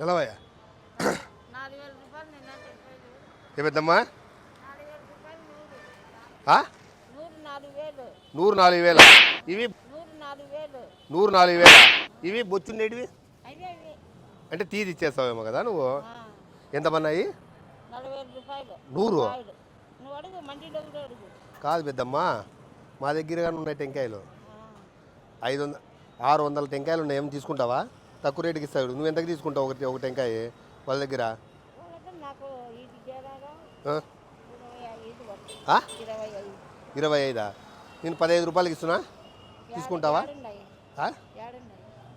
నలభై. ఏ పెద్దమ్మా నూరు నాలుగు వేలు. వేల ఇవి నూరు నాలుగు వేలు? వేల ఇవి బొచ్చుండేటివి అంటే తీసి ఇచ్చేస్తావేమో కదా నువ్వు. ఎంతమన్నాయి నూరు. కాదు పెద్దమ్మా మా దగ్గరగానే ఉన్నాయి టెంకాయలు. ఐదు వందల ఆరు వందల టెంకాయలు ఉన్నాయి. ఏం తీసుకుంటావా? తక్కువ రేటుకి ఇస్తాడు నువ్వు ఎంతకి తీసుకుంటావు ఒకటి ఒక టెంకాయ వాళ్ళ దగ్గర? ఇరవై ఐదు నేను పదహైదు రూపాయలకి ఇస్తున్నా? తీసుకుంటావా?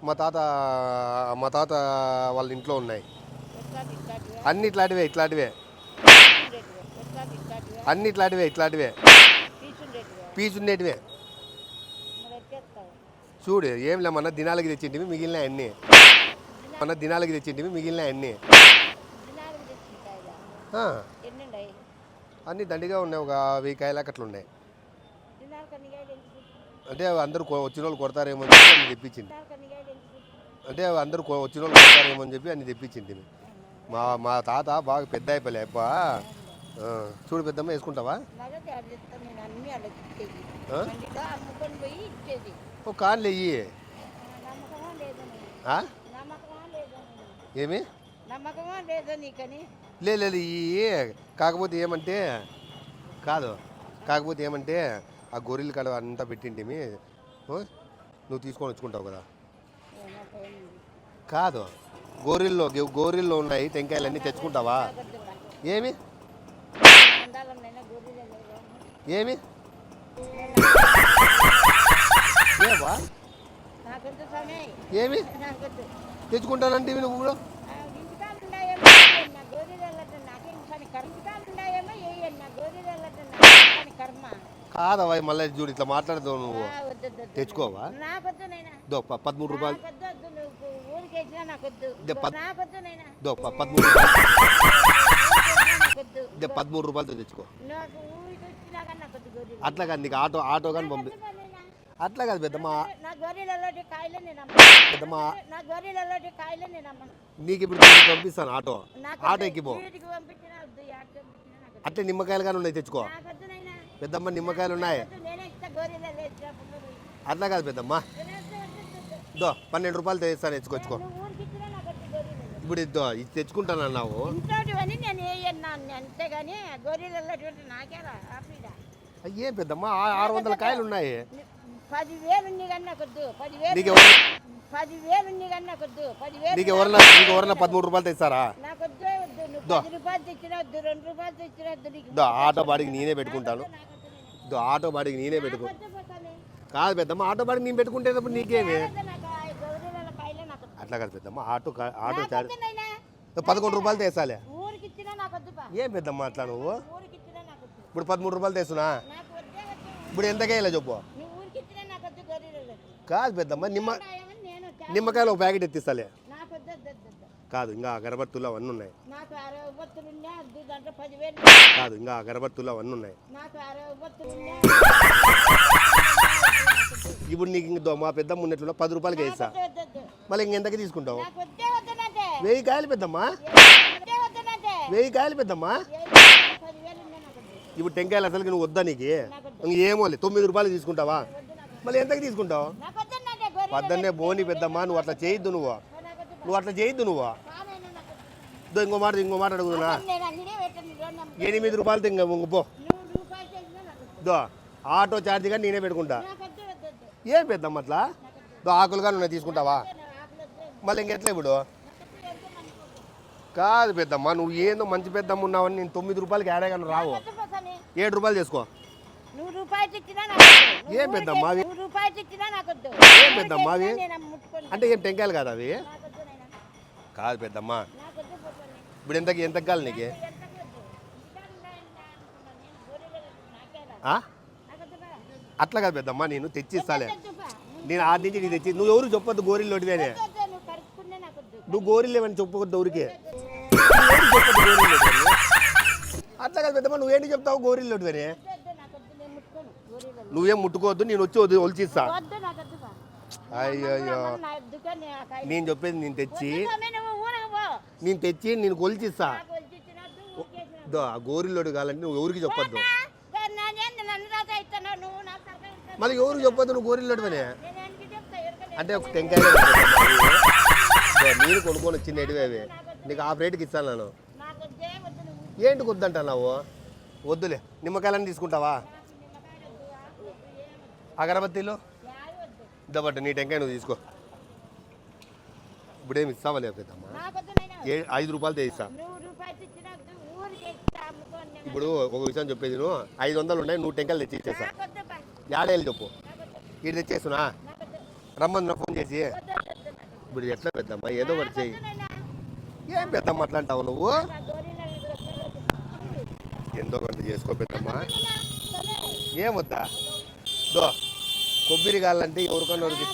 మా తాత మా తాత వాళ్ళ ఇంట్లో ఉన్నాయి. అన్ని ఇట్లాంటివే ఇట్లాంటివే. అన్ని ఇట్లాంటివే ఇట్లాంటివే. తీసుండేటివే చూడు ఏం లేమన్నా దినాలకి తెచ్చింటివి మిగిలిన అన్ని. మన దినాలకి తెచ్చింటివి మిగిలిన అన్ని. అన్ని దండిగా ఉన్నాయి ఒక వెయ్యి కాయలకు అట్లా ఉన్నాయి అంటే అందరూ వచ్చిన వాళ్ళు కొడతారేమో అని చెప్పి అన్ని తెప్పించింది. అంటే అందరూ వచ్చిన వాళ్ళు కొడతారేమో అని చెప్పి అన్ని తెప్పించింది మా మా తాత బాగా పెద్ద అయిపోలే అప్ప చూడు పెద్దమ్మ వేసుకుంటావా? అన్ని ఓ కాన్లు వెయ్యి ఏమి? లేదా లేదు కాకపోతే ఏమంటే కాదు. కాకపోతే ఏమంటే ఆ గొర్రెల కాడ అంతా పెట్టింటిమి ఓ, నువ్వు తీసుకొని వచ్చుకుంటావు కదా. ఏమో. కాదు గోరిల్లో గోరిల్లో ఉన్నాయి టెంకాయలన్నీ తెచ్చుకుంటావా? నాకొద్దుగా. ఏమి? గొర్రెలు లేవా? ఏమి? ఏవా ఇవి తెచ్చుకుంటానంటే నువ్వు కూడా? కాదవా మళ్ళీ చూడు ఇట్లా మాట్లాడదు నువ్వు. తెచ్చుకోవా? దో పదమూడు రూపాయలు. దో పదమూడు రూపాయలు. పదమూడు రూపాయలతో తెచ్చుకో. అట్లా కానీ నీకు ఆటో ఆటో కానీ పంపి అట్లా కాదు పెద్దమ్మ. నీకు ఇప్పుడు పంపిస్తాను ఆటో. ఆటో ఎక్కిపో. అట్లే నిమ్మకాయలు కానీ ఉన్నాయి తెచ్చుకో. పెద్దమ్మ నిమ్మకాయలు ఉన్నాయి. అట్లా కాదు పెద్దమ్మ. దో పన్నెండు రూపాయలు తెస్తాను తెచ్చుకొచ్చుకో ఇప్పుడు ఇద్దో ఇది అంతేగాని నాకేలా ఆపిడా? అయ్యే పెద్దమ్మ ఆరు వందల కాయలు ఉన్నాయి. పదివేలు పదివేలు పదివేలు పదివేలు నీకు ఎవరన్నా నీకు ఎవరన్నా పదమూడు రూపాయలు తెస్తారా? నాకు వద్దే వద్దు. నువ్వు పది రూపాయలు తెచ్చినా వద్దు రెండు రూపాయలు తెచ్చినా వద్దు నీకు. దో ఆటో బాడికి నేనే పెట్టుకుంటాను. ఆటో బాడికి నేనే పెట్టుకో. కాదు పెద్దమ్మ ఆటో బాడికి నేను పెట్టుకుంటేటప్పుడు నీకేమి. అట్లా కాదు పెద్దమ్మ ఆటో ఆటో చార్జ్. పదకొండు రూపాయలు తెస్తాలే. పా. ఏం పెద్దమ్మ అట్లా నువ్వు? ఇప్పుడు పదమూడు రూపాయలు తెస్తున్నా? ఇప్పుడు ఎంతకేయాలో చెప్పు నువ్వు ఊరికి ఇచ్చినా నాకు వద్దు గొర్రెలు కాదు పెద్దమ్మ నిమ్మ నిమ్మకాయలు ఒక ప్యాకెట్ ఎత్తిస్తాలే. కాదు ఇంకా అగరబత్తులు అవన్నీ ఉన్నాయి. కాదు ఇంకా అగరబత్తులు అవన్నీ ఉన్నాయి. ఇప్పుడు నీకు ఇంక మా పెద్దమ్మ ఉన్నట్లు పది రూపాయలకి వద్దు. మళ్ళీ ఇంకెంతకి తీసుకుంటావు? వెయ్యి కాయలు పెద్దమ్మా. వెయ్యి కాయలు పెద్దమ్మా. ఇప్పుడు టెంకాయలు అసలుకి నువ్వు వద్దా నీకు? నాకు వద్దు. ఇంక ఏమో లే తొమ్మిది రూపాయలు తీసుకుంటావా? మళ్ళీ ఎంతకి తీసుకుంటావు? పద్దన్నే బోని పెద్దమ్మా నువ్వు అట్లా చేయొద్దు నువ్వు. నువ్వు అట్లా చేయొద్దు నువ్వు. ఇంకో మాట ఇంకో మాట అడుగుతున్నా. నమ్ము. ఎనిమిది పో రూపాయలు నాకు వద్దు దో ఆటో ఛార్జ్ కానీ నేనే పెట్టుకుంటా. ఏం పెద్దమ్మ అట్లా? దో ఆకులు కానీ ఉన్నాయి తీసుకుంటావా? మళ్ళీ ఇంకెట్లా ఇప్పుడు? కాదు పెద్దమ్మ నువ్వు ఏందో మంచి పెద్దమ్మ ఉన్నావని నేను తొమ్మిది రూపాయలకి ఏడే కానీ రావు. ఏడు రూపాయలు చేసుకో ఏం పెద్దమ్మా రూపాయలు ఇచ్చినా ఏం పెద్దమ్మా అవి? అంటే ఏం టెంకాయలు కాదు అవి. కాదు పెద్దమ్మ. ఇప్పుడు ఎంతకి ఎంత కావాలి నీకు? ఎంత ఆ? అట్లా కాదు పెద్దమ్మ నేను తెచ్చిస్తాలే. నేను ఆడి నుంచి నీకు తెచ్చి నువ్వు ఎవరు చెప్పొద్దు గోరీలు వద్దు, నువ్వు గోరీలు ఏమని గోరీలు నోటివేనే అట్లా కాదు పెద్దమ్మ నువ్వేంటి చెప్తావు గోరీలు నోటివేనే వద్దు వద్దు నాకు వద్దు నేను ముట్టుకోను గొర్రెలు నువ్వేం ముట్టుకోవద్దు నేను వచ్చి ఒలిచిస్తా. కాయ- నేను చెప్పేది నేను తెచ్చి. నేను తెచ్చి నేను కొలిచిస్తా. గోరిల్లోడు కావాలంటే నువ్వు ఎవరికి చెప్పొద్దు. మళ్ళీ ఎవరికి చెప్పొద్దు? నువ్వు చెప్తా, ఎవరికైనా అంటే ఒక టెంకాయ నేను కొనుక్కొని వచ్చిన ఎడివి అవి? నీకు ఆ రేటుకి ఇస్తాను నేను. ఏంటి వద్దంటున్నావు వద్దులే. నిమ్మకాయలని తీసుకుంటావా నాకు నిమ్మకాయలు వద్దు, ఆకు వద్దు, ఏం వద్దు. అగరబత్తీలు? యాయ్ నీ టెంకాయ నువ్వు తీసుకో. ఇప్పుడేమి ఇస్తావా లేకపోతమ్మా? ఏ ఐదు రూపాయలు తెస్తా ఇప్పుడు ఒక విషయం చెప్పేది నువ్వు ఐదు వందలు ఉన్నాయి నువ్వు టెంకాయలు తెచ్చి ఇచ్చేస్తా. నాకు యాడేళ్ళు చెప్పు. ఇటు తెచ్చేస్తున్నా? నాకు రమ్మని ఫోన్ చేసి. ఇప్పుడు ఎట్లా పెద్దమ్మా? ఏదో ఒకటి చెయ్యి. ఏం పెద్దమ్మ అట్లా అంటావు నువ్వు? ఎంతో కొంత చేసుకో పెద్దమ్మా. ఏమొద్దా దో కొబ్బరి కావాలంటే ఎవరికన్నా ఎవరికి.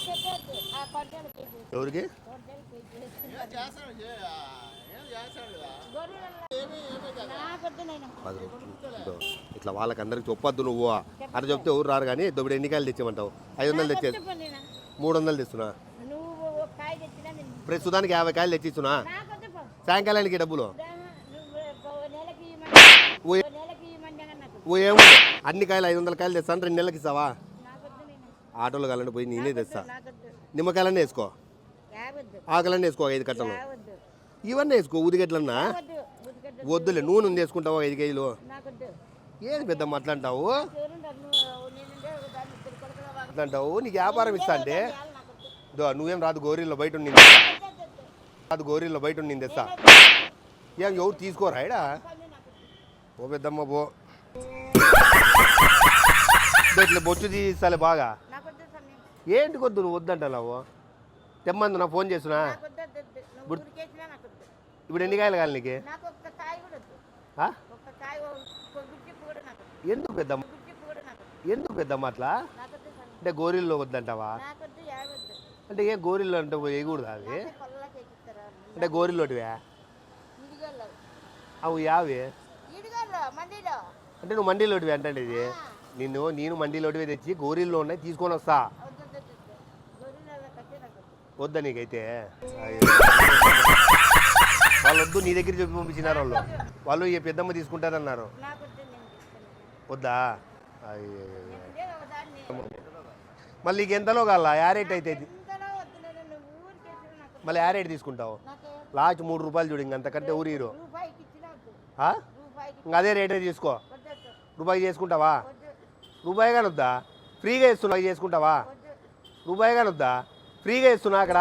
పది రూపాయలు. ఇట్లా వాళ్ళకి అందరికి చెప్పొద్దు నువ్వు అట్లా చెప్తే ఎవరు రారు కానీ దొబ్బడు ఎన్ని కాయలు తెచ్చామంటావు ఐదు వందలు తెచ్చేది. మూడు వందలు తెస్తున్నా ప్రస్తుతానికి యాభై కాయలు తెచ్చిస్తున్నా. సాయంకాలానికి డబ్బులు ఓ ఏమో అన్ని కాయలు ఐదు వందల కాయలు తెస్తాను రెండు నెలలకి ఇస్తావా. ఆటోలో కావాలంటే పోయి నేనే తెస్తా. నిమ్మకాయలన్నీ వేసుకో. ఆకలన్నీ వేసుకో ఐదు కట్టలు. ఇవన్నీ వేసుకో ఉదిగట్లన్నా వద్దులే నూనె ఉంది వేసుకుంటావా ఐదు కేజీలు? ఏది పెద్ద వాడు. మాట్లాంటావు నీకు వ్యాపారం ఇస్తా అంటే? నువ్వేం రాదు గోరీల్లో బయట ఉండి తెస్తా వద్దు, వద్దు, వద్దు. రాదు గోరీల్లో బయట ఉండి తెస్తా. ఏం ఎవరు తీసుకోరా ఇడా. ఓ పెద్దమ్మ పో. ఇట్లా బొచ్చు తీస్తాలే బాగా. ఏంటి కొద్దు నువ్వు వద్దంటున్నావు తెమ్మంది నా ఫోన్ వద్దు. ఇప్పుడు ఎన్ని కాయలు నీకు? వద్దు. ఎందుకు పెద్దమ్మ? వద్దు. ఎందుకు పెద్దమ్మ అట్లా. అంటే గోరీల్లో వద్దంటావా? అంటే ఏ గోరీల్లో అంటే వేయకూడదు ఎక్కిస్తారా అంటే ఇడిగల్లో. అవి యావి? అంటే నువ్వు మండీలోటివి అంటే ఇది. నిన్ను నేను మండీలోటివే తెచ్చి గోరీల్లో ఉన్నాయి తీసుకొని వస్తా వద్దు, వద్దు, వద్దు. గొర్రెలలో కట్టే నాకు వద్దా నీకైతే? వాళ్ళొద్దు వాళ్ళు వద్దు నీ దగ్గర చెప్పి పంపించినారు వాళ్ళు. వాళ్ళు ఈ పెద్దమ్మ తీసుకుంటారన్నారు. వద్దా? మళ్ళీ నీకు ఎంతలో కాల యారేట్ అయితే ఇది? మళ్ళీ యారేట్ తీసుకుంటావు లాస్ట్ మూడు రూపాయలు చూడు ఇంకంతకంటే ఊరిరు ఇంకా ఇంక అదే రేటే తీసుకో రూపాయి చేసుకుంటావా రూపాయి కానీ వద్దా ఫ్రీగా ఇస్తున్నా చేసుకుంటావా రూపాయి కానీ వద్దా ఫ్రీగా ఇస్తున్నా అక్కడ.